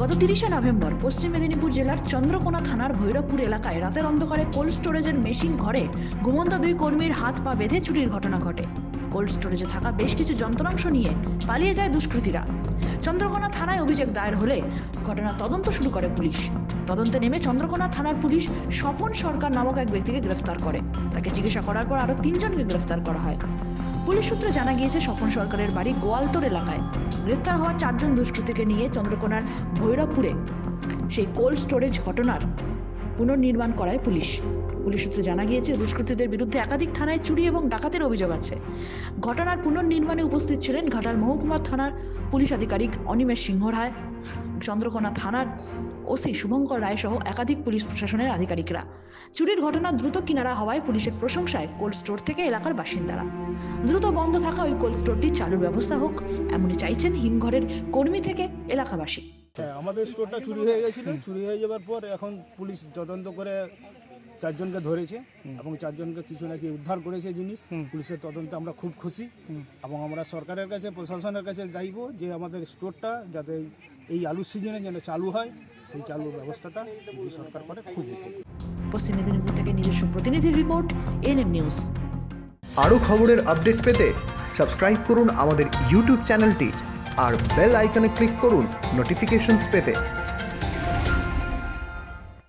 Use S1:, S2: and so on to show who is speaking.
S1: গত তিরিশে নভেম্বর পশ্চিম মেদিনীপুর জেলার চন্দ্রকোনা থানার ভৈরবপুর এলাকায় রাতের অন্ধকারে কোল্ড স্টোরেজের মেশিন ঘরে ঘুমন্ত দুই কর্মীর হাত পা বেঁধে চুরির ঘটনা ঘটে। কোল্ড স্টোরেজে থাকা বেশ কিছু যন্ত্রাংশ নিয়ে পালিয়ে যায় দুষ্কৃতীরা। চন্দ্রকোনা থানায় অভিযোগ দায়ের হলে ঘটনার তদন্ত শুরু করে পুলিশ। তদন্তে নেমে চন্দ্রকোনা থানার পুলিশ স্বপন সরকার নামক এক ব্যক্তিকে গ্রেফতার করে। তাকে জিজ্ঞাসা করার পর আরও তিনজনকে গ্রেফতার করা হয়। পুলিশ সূত্রে জানা গিয়েছে, স্বপন সরকারের বাড়ি গোয়ালতোর এলাকায়। গ্রেফতার হওয়া চারজন দুষ্কৃতীকে নিয়ে চন্দ্রকোনার ভৈরবপুরে সেই কোল্ড স্টোরেজ ঘটনার পুনর্নির্মাণ করায় পুলিশ। পুলিশ সূত্রে জানা গিয়েছে, দুষ্কৃতীদের বিরুদ্ধে একাধিক থানায় চুরি এবং ডাকাতের অভিযোগ আছে। ঘটনার পুনর্নির্মাণে উপস্থিত ছিলেন ঘাটাল মহকুমা থানার পুলিশ আধিকারিক অনিমেষ সিংহ রায় চন্দ্রকোনা থানার ওসি শুভঙ্কর রায় সহ একাধিক পুলিশ প্রশাসনের আধিকারিকরা। চুরির ঘটনা দ্রুত কিনারা হওয়ায় পুলিশের প্রশংসায় কোল্ড স্টোর থেকে এলাকার বাসিন্দারা। দ্রুত বন্ধ থাকা ওই কোল্ড স্টোরটি চালুর ব্যবস্থা হোক এমনই চাইছেন হিমঘরের কর্মী থেকে এলাকাবাসী।
S2: হ্যাঁ আমাদের স্টোরটা চুরি হয়ে গেছিল। চুরি হয়ে যাওয়ার পর এখন পুলিশ তদন্ত করে চারজনকে ধরেছে এবং চারজনকে কিছু নাকি উদ্ধার করেছে জিনিস। পুলিশের তদন্তে আমরা খুব খুশি। এবং আমরা সরকারের কাছে প্রশাসনের কাছে চাইব যে আমাদের স্টোরটা যাতে এই আলুর সিজনে যেন চালু হয় সেই চালুর ব্যবস্থাটা সরকার করে খুব
S1: পশ্চিম মেদিনীপুর থেকে নিজস্ব প্রতিনিধি রিপোর্ট এনএম নিউজ।
S3: আরও খবরের আপডেট পেতে সাবস্ক্রাইব করুন আমাদের ইউটিউব চ্যানেলটি আর বেল আইকনে ক্লিক করুন নোটিফিকেশনস পেতে।